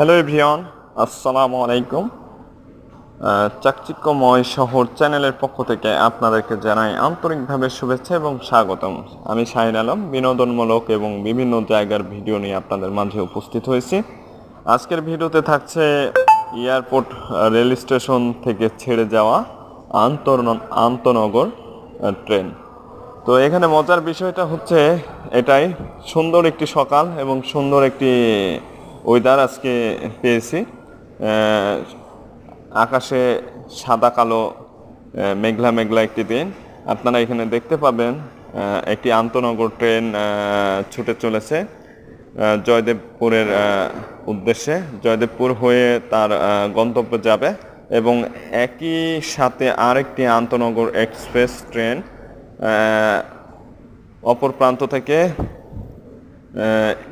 Hello everyone আসসালামু আলাইকুম চাকচিক্যময় শহর চ্যানেলের পক্ষ থেকে আপনাদেরকে জানাই আন্তরিকভাবে শুভেচ্ছা এবং স্বাগতম। আমি শাহিন আলম, বিনোদনমূলক এবং বিভিন্ন জায়গার ভিডিও নিয়ে আপনাদের মাঝে উপস্থিত হয়েছি। আজকের ভিডিওতে থাকছে এয়ারপোর্ট রেল স্টেশন থেকে ছেড়ে যাওয়া আন্তর, আন্তনগর ট্রেন। তো এখানে মজার বিষয়টা হচ্ছে এটাই, সুন্দর একটি সকাল এবং সুন্দর একটি ওয়েদার আজকে পেয়েছি। আকাশে সাদা, কালো মেঘলা মেঘলা একটি দিন। আপনারা এখানে দেখতে পাবেন একটি আন্তনগর ট্রেন ছুটে চলেছে জয়দেবপুরের উদ্দেশ্যে। জয়দেবপুর হয়ে তার গন্তব্যে যাবে এবং একই সাথে আরেকটি আন্তনগর এক্সপ্রেস ট্রেন অপর প্রান্ত থেকে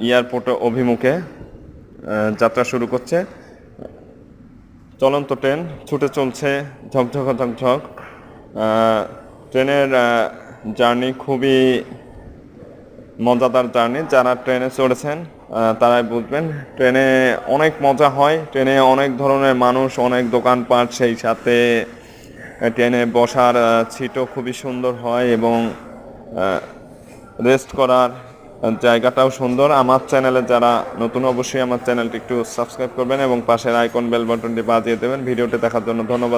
এয়ারপোর্ট অভিমুখে যাত্রা শুরু করছে। চলন্ত ট্রেন, ছুটে চলছে ঝকঝক ঝকঝক। ট্রেনের জার্নি খুবই মজাদার জার্নি। যারা ট্রেনে চড়েছেন তারাই বুঝবেন, ট্রেনে অনেক মজা হয়। ট্রেনে অনেক ধরনের মানুষ, অনেক দোকানপাট, সেই সাথে ট্রেনে বসার সিটও খুবই সুন্দর হয় এবং রেস্ট করার জায়গাটাও সুন্দর। আমার চ্যানেলে যারা নতুন, অবশ্যই আমার চ্যানেলটি একটু সাবস্ক্রাইব করবেন এবং পাশের আইকন বেল বাটনটি বাজিয়ে দেবেন। ভিডিওটি দেখার জন্য ধন্যবাদ।